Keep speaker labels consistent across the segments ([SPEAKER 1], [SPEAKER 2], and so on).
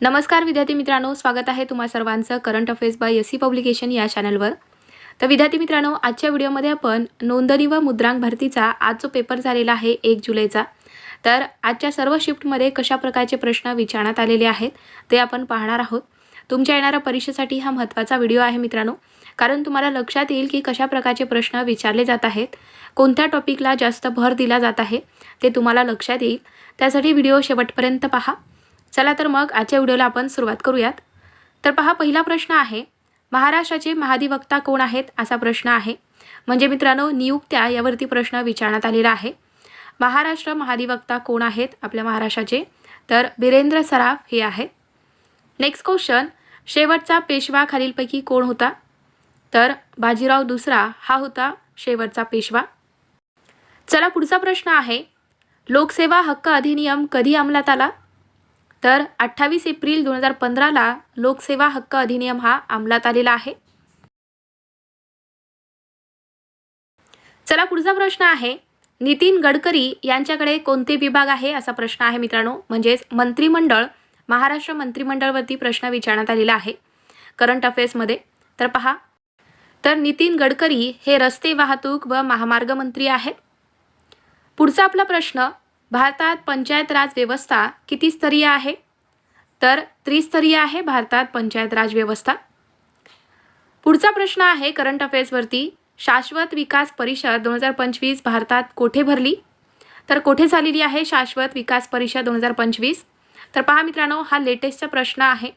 [SPEAKER 1] नमस्कार विद्यार्थी मित्रांनो स्वागत आहे तुम्हा सर्वांचं current affairs by S C publication या चॅनलवर तर विद्यार्थी मित्रांनो आजच्या व्हिडिओमध्ये आपण नोंदणी व मुद्रांक भरतीचा आज जो पेपर झालेला आहे एक जुलैचा. तर आजच्या सर्व शिफ्टमध्ये कशा प्रकारचे प्रश्न विचारण्यात आलेले आहेत ते आपण पाहणार आहोत. तुमच्या येणाऱ्या परीक्षेसाठी हा महत्त्वाचा व्हिडिओ आहे मित्रांनो. कारण तुम्हाला लक्षात येईल की कशा प्रकारचे प्रश्न विचारले जात आहेत कोणत्या टॉपिकला जास्त भर दिला जात आहे ते तुम्हाला लक्षात येईल. त्यासाठी व्हिडिओ शेवटपर्यंत पहा. चला तर मग आजच्या व्हिडिओला आपण सुरुवात करूयात. तर पहा पहिला प्रश्न आहे महाराष्ट्राचे महाधिवक्ता कोण आहेत असा प्रश्न आहे. म्हणजे मित्रांनो नियुक्त्या यावरती प्रश्न विचारण्यात आलेला आहे. महाराष्ट्र महाधिवक्ता कोण आहेत आपल्या महाराष्ट्राचे? तर बिरेंद्र सराफ हे आहेत. नेक्स्ट क्वेश्चन शेवटचा पेशवा खालीलपैकी कोण होता? तर बाजीराव दुसरा हा होता शेवटचा पेशवा. चला पुढचा प्रश्न आहे लोकसेवा हक्क अधिनियम कधी अंमलात आला? तर अठ्ठावीस एप्रिल दोन हजार पंधराला लोकसेवा हक्क अधिनियम हा अंमलात आलेला आहे. चला पुढचा प्रश्न आहे नितीन गडकरी यांच्याकडे कोणते विभाग आहे असा प्रश्न आहे मित्रांनो. म्हणजेच मंत्रिमंडळ महाराष्ट्र मंत्रिमंडळवरती प्रश्न विचारण्यात आलेला आहे. करंट अफेअर्समध्ये तर पहा तर नितीन गडकरी हे रस्ते वाहतूक व महामार्ग मंत्री आहेत. पुढचा आपला प्रश्न भारतात पंचायत राज व्यवस्था किती स्तरीय आहे? तर त्रिस्तरीय आहे भारतात पंचायत राज व्यवस्था. पुढचा प्रश्न आहे करंट अफेअर्सवरती शाश्वत विकास परिषद दोन हजार पंचवीस भारतात कोठे भरली? तर कोठे झालेली आहे शाश्वत विकास परिषद दोन हजार पंचवीस? तर पहा मित्रांनो हा लेटेस्टचा प्रश्न आहे.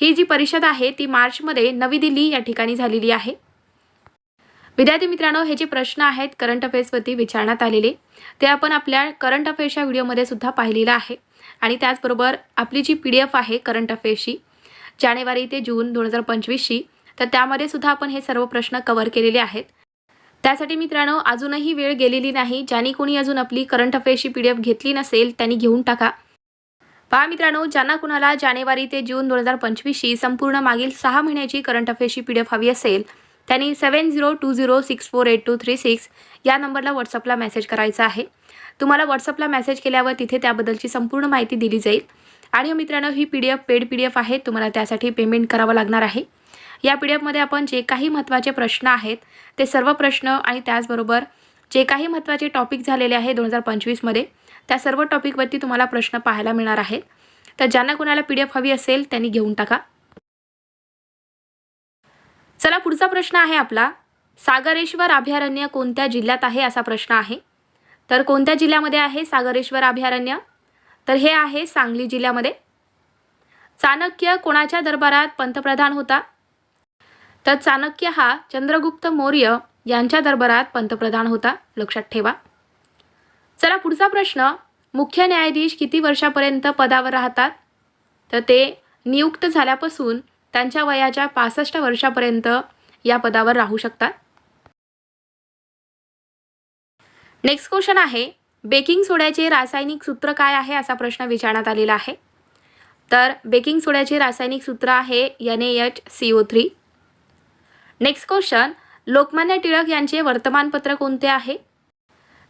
[SPEAKER 1] ही जी परिषद आहे ती मार्चमध्ये नवी दिल्ली या ठिकाणी झालेली आहे. विद्यार्थी मित्रांनो हे जे प्रश्न आहेत करंट अफेअर्सवरती विचारण्यात आलेले ते आपण आपल्या करंट अफेअर्सच्या व्हिडिओमध्ये सुद्धा पाहिलेलं आहे. आणि त्याचबरोबर आपली जी पी डी एफ आहे करंट अफेअर्सची जानेवारी ते जून दोन हजार पंचवीसची तर त्यामध्ये सुद्धा आपण हे सर्व प्रश्न कव्हर केलेले आहेत. त्यासाठी मित्रांनो अजूनही वेळ गेलेली नाही. ज्यांनी कोणी अजून आपली करंट अफेअर्सची पी डी एफ घेतली नसेल त्यांनी घेऊन टाका. पहा मित्रांनो ज्यांना कुणाला जानेवारी ते जून दोन हजार पंचवीसची संपूर्ण मागील सहा महिन्याची करंट अफेअर्सची पी डी एफ हवी असेल त्यांनी seven zero two zero six four eight two three six या नंबरला व्हॉट्सअपला मेसेज करायचा आहे. तुम्हाला व्हॉट्सअपला मेसेज केल्यावर तिथे त्याबद्दलची संपूर्ण माहिती दिली जाईल. आणि हो मित्रांनो ही P D F paid P D F आहे. तुम्हाला त्यासाठी पेमेंट करावं लागणार आहे. या पी डी एफमध्ये आपण जे काही महत्त्वाचे प्रश्न आहेत ते सर्व प्रश्न आणि त्याचबरोबर जे काही महत्त्वाचे टॉपिक झालेले आहे दोन हजार पंचवीसमध्ये त्या सर्व टॉपिकवरती तुम्हाला प्रश्न पाहायला मिळणार आहेत. तर ज्यांना कोणाला पी डी एफ हवी असेल त्यांनी घेऊन टाका. चला पुढचा प्रश्न आहे आपला. सागरेश्वर अभयारण्य कोणत्या जिल्ह्यात आहे असा प्रश्न आहे. तर कोणत्या जिल्ह्यामध्ये आहे सागरेश्वर अभयारण्य? तर हे आहे सांगली जिल्ह्यामध्ये. चाणक्य कोणाच्या दरबारात पंतप्रधान होता? तर चाणक्य हा चंद्रगुप्त मौर्य यांच्या दरबारात पंतप्रधान होता लक्षात ठेवा. चला पुढचा प्रश्न. मुख्य न्यायाधीश किती वर्षापर्यंत पदावर राहतात? तर ते नियुक्त झाल्यापासून त्यांच्या वयाच्या पासष्ट वर्षापर्यंत या पदावर राहू शकतात. नेक्स्ट क्वेश्चन आहे बेकिंग सोड्याचे रासायनिक सूत्र काय आहे असा प्रश्न विचारण्यात आलेला आहे. तर बेकिंग सोड्याचे रासायनिक सूत्र आहे N A H C O three next question Lokmanya Tilak यांचे वर्तमानपत्र कोणते आहे?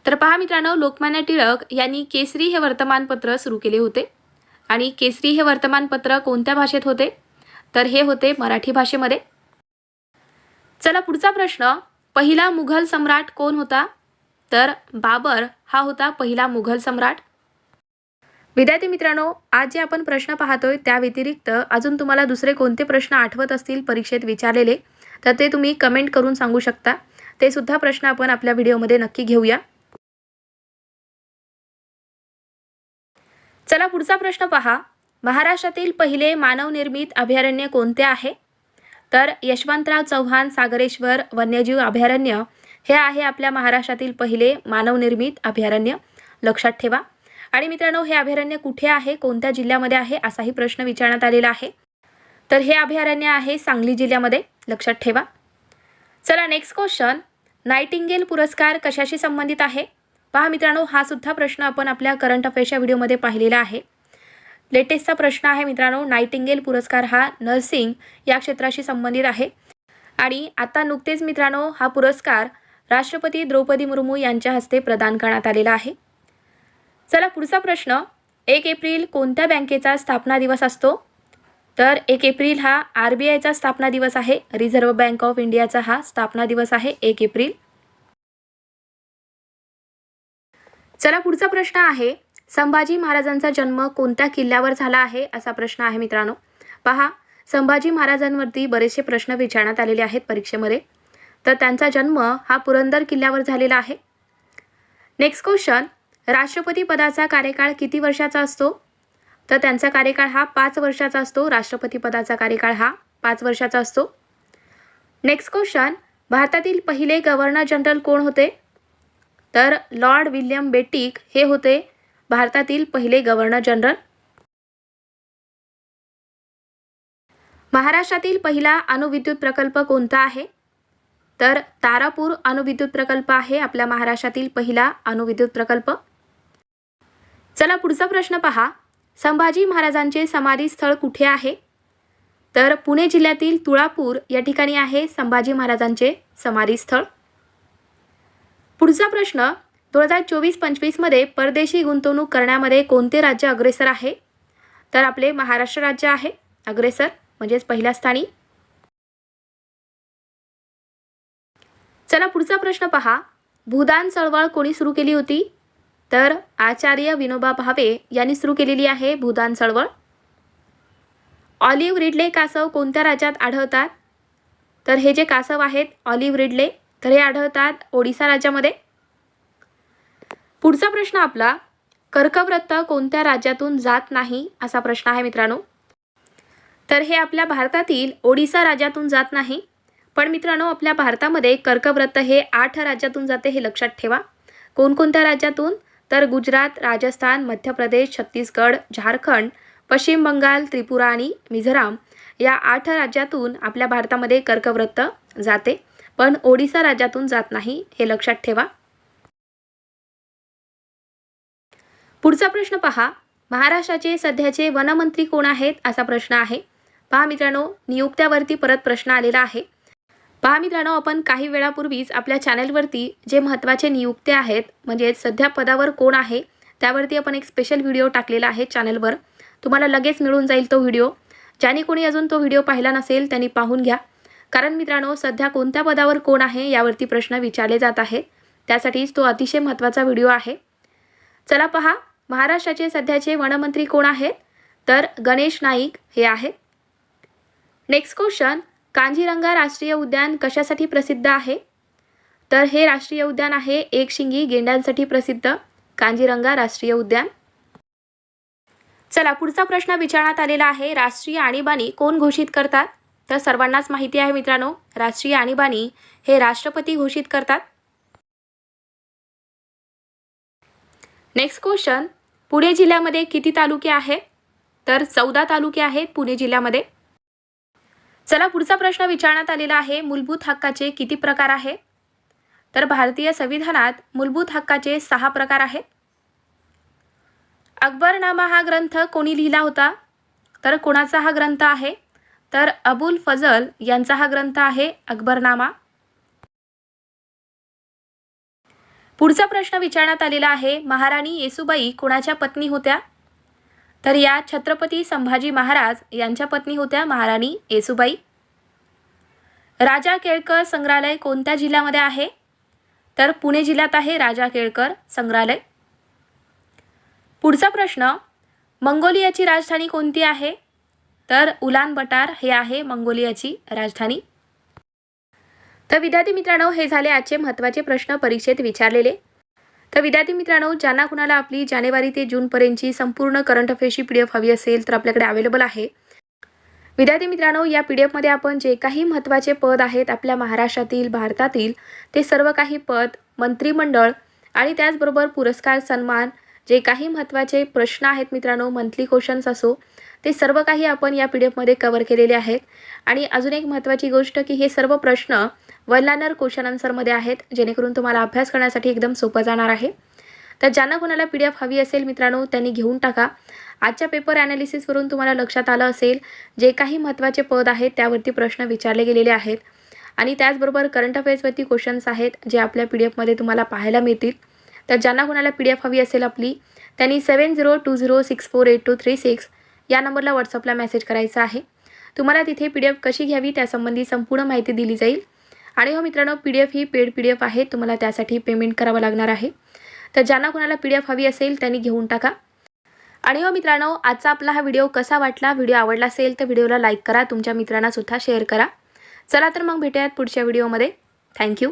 [SPEAKER 1] तर पहा मित्रांनो लोकमान्य टिळक यांनी केसरी हे वर्तमानपत्र सुरू केले होते. आणि केसरी हे वर्तमानपत्र कोणत्या भाषेत होते? तर हे होते मराठी भाषेमध्ये. चला पुढचा प्रश्न. पहिला मुघल सम्राट कोण होता? तर बाबर हा होता पहिला मुघल सम्राट. विद्यार्थी मित्रांनो आज जे आपण प्रश्न पाहतोय त्या व्यतिरिक्त अजून तुम्हाला दुसरे कोणते प्रश्न आठवत असतील परीक्षेत विचारलेले तर ते तुम्ही कमेंट करून सांगू शकता. ते सुद्धा प्रश्न आपण आपल्या व्हिडिओमध्ये नक्की घेऊया. चला पुढचा प्रश्न पहा. महाराष्ट्रातील पहिले मानवनिर्मित अभयारण्य कोणते आहे? तर यशवंतराव चव्हाण सागरेश्वर वन्यजीव अभयारण्य हे आहे आपल्या महाराष्ट्रातील पहिले मानवनिर्मित अभयारण्य. लक्षात ठेवा. आणि मित्रांनो हे अभयारण्य कुठे आहे? कोणत्या जिल्ह्यामध्ये आहे? असाही प्रश्न विचारण्यात आलेला आहे. तर हे अभयारण्य आहे सांगली जिल्ह्यामध्ये. लक्षात ठेवा. चला नेक्स्ट क्वेश्चन नायटिंगेल पुरस्कार कशाशी संबंधित आहे? पहा मित्रांनो हा सुद्धा प्रश्न आपण आपल्या करंट अफेअर्सच्या व्हिडिओमध्ये पाहिलेला आहे. लेटेस्टचा प्रश्न आहे मित्रांनो नाईटिंगेल पुरस्कार हा नर्सिंग या क्षेत्राशी संबंधित आहे. आणि आता नुकतेच मित्रांनो हा पुरस्कार राष्ट्रपती द्रौपदी मुर्मू यांच्या हस्ते प्रदान करण्यात आलेला आहे. चला पुढचा प्रश्न. एक एप्रिल कोणत्या बँकेचा स्थापना दिवस असतो? तर एक एप्रिल हा आर बी आयचा स्थापना दिवस आहे. रिझर्व्ह बँक ऑफ इंडियाचा हा स्थापना दिवस आहे एक एप्रिल. चला पुढचा प्रश्न आहे. संभाजी महाराजांचा जन्म कोणत्या किल्ल्यावर झाला आहे असा प्रश्न आहे मित्रांनो. पहा संभाजी महाराजांवरती बरेचसे प्रश्न विचारण्यात आलेले आहेत परीक्षेमध्ये. तर त्यांचा जन्म हा पुरंदर किल्ल्यावर झालेला आहे. नेक्स्ट क्वेश्चन राष्ट्रपती पदाचा कार्यकाळ किती वर्षाचा असतो? तर त्यांचा कार्यकाळ हा पाच वर्षाचा असतो. राष्ट्रपती पदाचा कार्यकाळ हा पाच वर्षाचा असतो. नेक्स्ट क्वेश्चन भारतातील पहिले गव्हर्नर जनरल कोण होते? तर लॉर्ड विल्यम बेटिक हे होते. भारतातील पहिले गव्हर्नर जनरल. महाराष्ट्रातील पहिला अणुविद्युत प्रकल्प कोणता आहे? तर तारापूर अणुविद्युत प्रकल्प आहे आपल्या महाराष्ट्रातील पहिला अणुविद्युत प्रकल्प. चला पुढचा प्रश्न पहा. संभाजी महाराजांचे समाधी स्थळ कुठे आहे? तर पुणे जिल्ह्यातील तुळापूर या ठिकाणी आहे संभाजी महाराजांचे समाधी स्थळ. पुढचा प्रश्न दोन हजार चोवीस पंचवीसमध्ये परदेशी गुंतवणूक करण्यामध्ये कोणते राज्य अग्रेसर आहे? तर आपले महाराष्ट्र राज्य आहे. अग्रेसर म्हणजेच पहिल्या स्थानी. चला पुढचा प्रश्न पहा. भूदान चळवळ कोणी सुरू केली होती? तर आचार्य विनोबा भावे यांनी सुरू केलेली आहे भूदान चळवळ. ऑलिव्ह रिडले कासव कोणत्या राज्यात आढळतात? तर हे जे कासव आहेत ऑलिव्ह रिडले तर हे आढळतात ओडिसा राज्यामध्ये. पुढचा प्रश्न आपला कर्कवृत्त कोणत्या राज्यातून जात नाही? असा प्रश्न आहे मित्रांनो. तर हे आपल्या भारतातील ओडिसा राज्यातून जात नाही. पण मित्रांनो आपल्या भारतामध्ये कर्कवृत्त हे आठ राज्यातून जाते हे लक्षात ठेवा. कोणकोणत्या राज्यातून? तर गुजरात राजस्थान मध्य प्रदेश छत्तीसगड झारखंड पश्चिम बंगाल त्रिपुरा आणि मिझोराम या आठ राज्यातून आपल्या भारतामध्ये कर्कवृत्त जाते. पण ओडिसा राज्यातून जात नाही हे लक्षात ठेवा. पुढचा प्रश्न पहा. महाराष्ट्राचे सध्याचे वनमंत्री कोण आहेत असा प्रश्न आहे. पहा मित्रांनो नियुक्त्यावरती परत प्रश्न आलेला आहे. पहा मित्रांनो आपण काही वेळापूर्वीच आपल्या चॅनलवरती जे महत्त्वाचे नियुक्ते आहेत म्हणजेच सध्या पदावर कोण आहे त्यावरती आपण एक स्पेशल व्हिडिओ टाकलेला आहे चॅनलवर. तुम्हाला लगेच मिळून जाईल तो व्हिडिओ ज्याने कोणी अजून तो व्हिडिओ पाहिला नसेल त्यांनी पाहून घ्या. कारण मित्रांनो सध्या कोणत्या पदावर कोण आहे यावरती प्रश्न विचारले जात आहेत. त्यासाठीच तो अतिशय महत्त्वाचा व्हिडिओ आहे. चला पहा. महाराष्ट्राचे सध्याचे वनमंत्री कोण आहेत? तर गणेश नाईक हे आहेत. नेक्स्ट क्वेश्चन कांजीरंगा राष्ट्रीय उद्यान कशासाठी प्रसिद्ध आहे? तर हे राष्ट्रीय उद्यान आहे एक शिंगी गेंड्यांसाठी प्रसिद्ध कांजीरंगा राष्ट्रीय उद्यान. चला पुढचा प्रश्न विचारण्यात आलेला आहे राष्ट्रीय आणीबाणी कोण घोषित करतात? तर सर्वांनाच माहिती आहे मित्रांनो राष्ट्रीय आणीबाणी हे राष्ट्रपती घोषित करतात. नेक्स्ट क्वेश्चन पुणे जिल्ह्यामध्ये किती तालुके आहेत तर चौदा तालुके आहेत पुणे जिल्ह्यामध्ये. चला पुढचा प्रश्न विचारण्यात आलेला आहे. मूलभूत हक्काचे किती प्रकार आहेत? तर भारतीय संविधानात मूलभूत हक्काचे सहा प्रकार आहेत. अकबरनामा हा ग्रंथ कोणी लिहिला होता? तर कोणाचा हा ग्रंथ आहे? तर अबुल फजल यांचा हा ग्रंथ आहे अकबरनामा. पुढचा प्रश्न विचारण्यात आलेला आहे महाराणी येसुबाई कोणाच्या पत्नी होत्या? तर या छत्रपती संभाजी महाराज यांच्या पत्नी होत्या महाराणी येसुबाई. राजा केळकर संग्रहालय कोणत्या जिल्ह्यामध्ये आहे? तर पुणे जिल्ह्यात आहे राजा केळकर संग्रहालय. पुढचा प्रश्न मंगोलियाची राजधानी कोणती आहे? तर उलान बटार हे आहे मंगोलियाची राजधानी. तर विद्यार्थी मित्रांनो हे झाले आजचे महत्त्वाचे प्रश्न परीक्षेत विचारलेले. तर विद्यार्थी मित्रांनो ज्यांना कुणाला आपली जानेवारी ते जूनपर्यंतची संपूर्ण करंट अफेअर्सची पी डी एफ हवी असेल तर आपल्याकडे अवेलेबल आहे. विद्यार्थी मित्रांनो या पी डी एफमध्ये आपण जे काही महत्त्वाचे पद आहेत आपल्या महाराष्ट्रातील भारतातील ते सर्व काही पद मंत्रिमंडळ आणि त्याचबरोबर पुरस्कार सन्मान जे काही महत्त्वाचे प्रश्न आहेत मित्रांनो मंथली क्वेश्चन्स असो ते सर्व काही आपण या पी डी एफमध्ये कवर केलेले आहेत. आणि अजून एक महत्त्वाची गोष्ट की हे सर्व प्रश्न वन लायनर क्वेश्चन आन्सरमध्ये आहेत जेणेकरून तुम्हाला अभ्यास करण्यासाठी एकदम सोपं जाणार आहे. तर ज्यांना कोणाला पी डी एफ हवी असेल मित्रांनो त्यांनी घेऊन टाका. आजच्या पेपर ॲनालिसिसवरून तुम्हाला लक्षात आलं असेल जे काही महत्त्वाचे पद आहेत त्यावरती प्रश्न विचारले गेलेले आहेत. आणि त्याचबरोबर करंट अफेअर्सवरती क्वेश्चन्स आहेत जे आपल्या पी डी एफमध्ये तुम्हाला पाहायला मिळतील. तर ज्यांना कोणाला पी डी एफ हवी असेल आपली त्यांनी seven zero two zero six four eight two three six या नंबरला व्हॉट्सअपला मेसेज करायचा आहे. तुम्हाला तिथे पी डी एफ कशी घ्यावी त्यासंबंधी संपूर्ण माहिती दिली जाईल. आणि हो मित्रांनो पी डी एफ ही पेड पी डी एफ आहे तुम्हाला त्यासाठी पेमेंट करावं लागणार आहे. तर ज्यांना कोणाला पी डी एफ हवी असेल त्यांनी घेऊन टाका. आणि हो मित्रांनो आजचा आपला हा व्हिडिओ कसा वाटला? व्हिडिओ आवडला असेल तर व्हिडिओला लाईक करा तुमच्या मित्रांनासुद्धा शेअर करा. चला तर मग भेटूयात पुढच्या व्हिडिओमध्ये थँक्यू